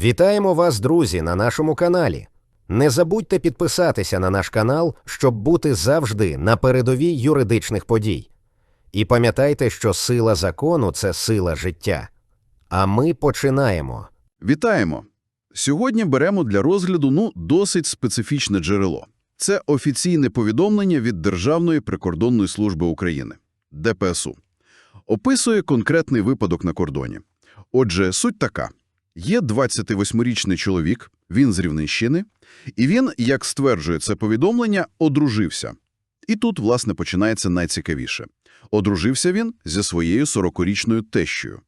Вітаємо вас, друзі, на нашому каналі. Не забудьте підписатися на наш канал, щоб бути завжди на передовій юридичних подій. І пам'ятайте, що сила закону це сила життя. А ми починаємо. Вітаємо! Сьогодні беремо для розгляду ну, досить специфічне джерело. Це офіційне повідомлення від Державної прикордонної служби України – ДПСУ. Описує конкретний випадок на кордоні. Отже, суть така. Є 28-річний чоловік, він з Рівненщини, і він, як стверджує це повідомлення, одружився. І тут, власне, починається найцікавіше. Одружився він зі своєю 40-річною тещою.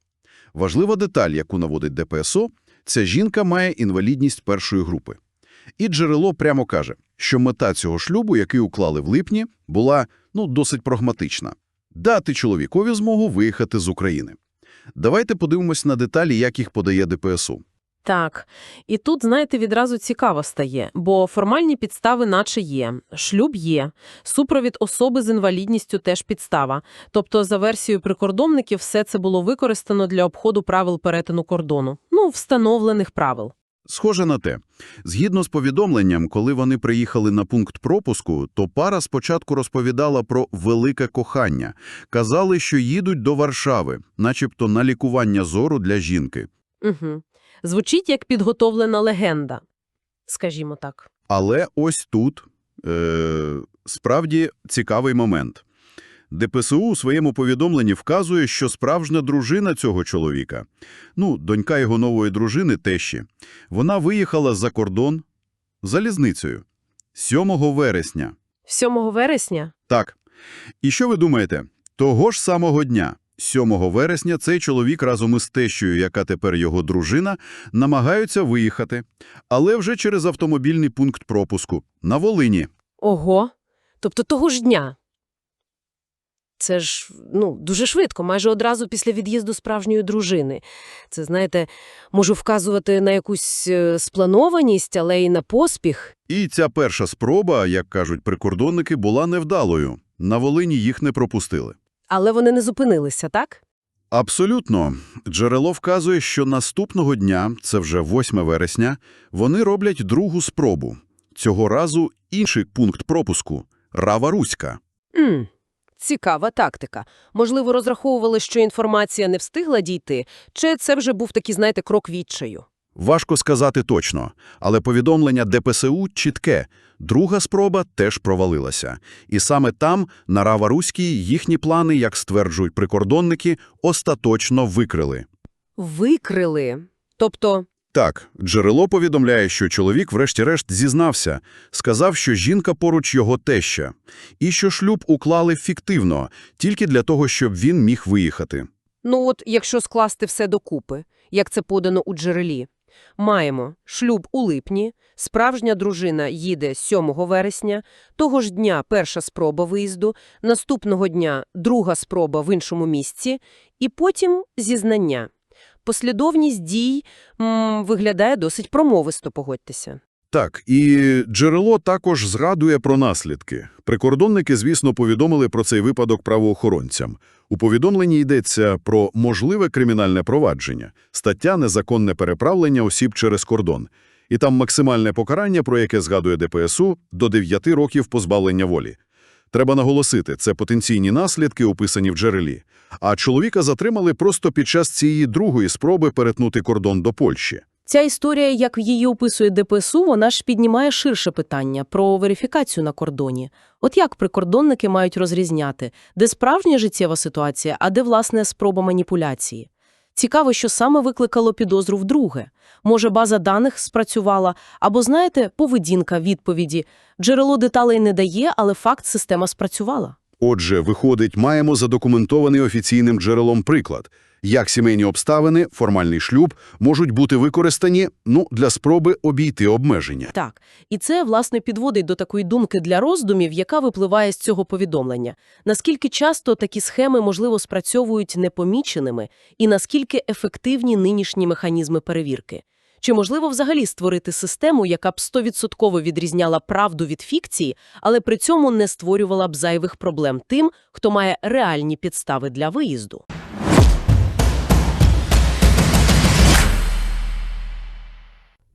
Важлива деталь, яку наводить ДПСО, ця жінка має інвалідність першої групи. І джерело прямо каже, що мета цього шлюбу, який уклали в липні, була ну, досить прагматична – дати чоловікові змогу виїхати з України. Давайте подивимось на деталі, як їх подає ДПСУ. Так, і тут, знаєте, відразу цікаво стає, бо формальні підстави наче є, шлюб є, супровід особи з інвалідністю теж підстава. Тобто, за версією прикордонників, все це було використано для обходу правил перетину кордону. Ну, встановлених правил. Схоже на те. Згідно з повідомленням, коли вони приїхали на пункт пропуску, то пара спочатку розповідала про велике кохання. Казали, що їдуть до Варшави, начебто на лікування зору для жінки. Угу. Звучить як підготовлена легенда, скажімо так. Але ось тут е, справді цікавий момент. ДПСУ у своєму повідомленні вказує, що справжня дружина цього чоловіка, ну, донька його нової дружини, тещі, вона виїхала за кордон залізницею 7 вересня. 7 вересня? Так. І що ви думаєте? Того ж самого дня, 7 вересня, цей чоловік разом із тещою, яка тепер його дружина, намагаються виїхати, але вже через автомобільний пункт пропуску на Волині. Ого. Тобто того ж дня. Це ж, ну, дуже швидко, майже одразу після від'їзду справжньої дружини. Це, знаєте, можу вказувати на якусь е, спланованість, але й на поспіх. І ця перша спроба, як кажуть прикордонники, була невдалою. На Волині їх не пропустили. Але вони не зупинилися, так? Абсолютно. Джерело вказує, що наступного дня, це вже 8 вересня, вони роблять другу спробу. Цього разу інший пункт пропуску – Рава-Руська. М, цікава тактика. Можливо, розраховували, що інформація не встигла дійти, чи це вже був такий, знаєте, крок відчаю? Важко сказати точно, але повідомлення ДПСУ чітке. Друга спроба теж провалилася. І саме там, на Рава-Руській, їхні плани, як стверджують прикордонники, остаточно викрили. Викрили. Тобто, Так, джерело повідомляє, що чоловік врешті-решт зізнався, сказав, що жінка поруч його теща, і що шлюб уклали фіктивно, тільки для того, щоб він міг виїхати. Ну от, якщо скласти все докупи, як це подано у джерелі, маємо шлюб у липні, справжня дружина їде 7 вересня, того ж дня перша спроба виїзду, наступного дня друга спроба в іншому місці, і потім зізнання. Послідовність дій м, виглядає досить промовисто, погодьтеся. Так, і джерело також згадує про наслідки. Прикордонники, звісно, повідомили про цей випадок правоохоронцям. У повідомленні йдеться про можливе кримінальне провадження, стаття «Незаконне переправлення осіб через кордон». І там максимальне покарання, про яке згадує ДПСУ, до 9 років позбавлення волі. Треба наголосити, це потенційні наслідки, описані в джерелі. А чоловіка затримали просто під час цієї другої спроби перетнути кордон до Польщі. Ця історія, як її описує ДПСУ, вона ж піднімає ширше питання про верифікацію на кордоні. От як прикордонники мають розрізняти, де справжня життєва ситуація, а де, власне, спроба маніпуляції? Цікаво, що саме викликало підозру вдруге. Може, база даних спрацювала, або, знаєте, поведінка відповіді. Джерело деталей не дає, але факт система спрацювала. Отже, виходить, маємо задокументований офіційним джерелом приклад, як сімейні обставини, формальний шлюб можуть бути використані ну, для спроби обійти обмеження. Так, і це, власне, підводить до такої думки для роздумів, яка випливає з цього повідомлення. Наскільки часто такі схеми, можливо, спрацьовують непоміченими, і наскільки ефективні нинішні механізми перевірки? Чи можливо взагалі створити систему, яка б 100% відрізняла правду від фікції, але при цьому не створювала б зайвих проблем тим, хто має реальні підстави для виїзду?